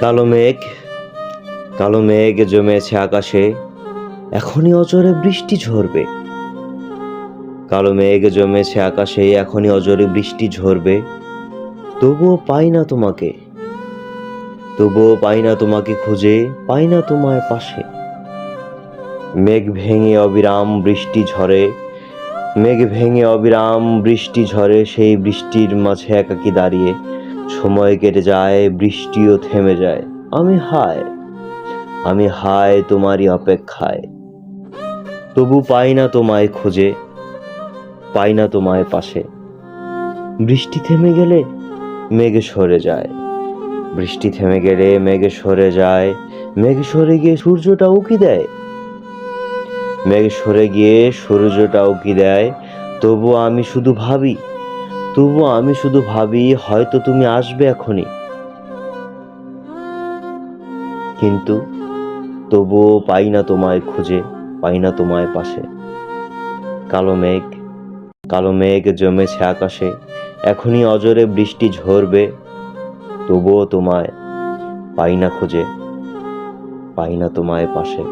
কালো মেঘ কালো মেঘ জমেছে আকাশে, এখনই অজরে বৃষ্টি ঝরবে। কালো মেঘ জমেছে আকাশে, এখনই অজরে বৃষ্টি ঝরবে। তবুও পাই না তোমাকে, তবুও পাই না তোমাকে খুঁজে, পাই না তোমার পাশে। মেঘ ভেঙে অবিরাম বৃষ্টি ঝরে, মেঘ ভেঙে অবিরাম বৃষ্টি ঝরে, সেই বৃষ্টির মাঝে একাকি দাঁড়িয়ে। সময় কেটে যায়, বৃষ্টিও থেমে যায়। আমি হায় আমি হায় তোমারই অপেক্ষায়। তবু পাই না তোমায় খোঁজে, পাই না তোমায় পাশে। বৃষ্টি থেমে গেলে মেঘে সরে যায়। বৃষ্টি থেমে গেলে মেঘে সরে যায়। মেঘে সরে গিয়ে সূর্যটা উকি দেয়? মেঘে সরে গিয়ে সূর্যটা উকি দেয়? তবু আমি শুধু ভাবি তবু আমি শুধু ভাবি, হয়তো তুমি আসবে এখনই। কিন্তু তবুও পাই না তোমায় খুঁজে, পাই না তোমায় পাশে। কালো মেঘ কালো মেঘ জমেছে আকাশে, এখনই অজরে বৃষ্টি ঝরবে, তবুও তোমায় পাই না খুঁজে, পাই না তোমায় পাশে।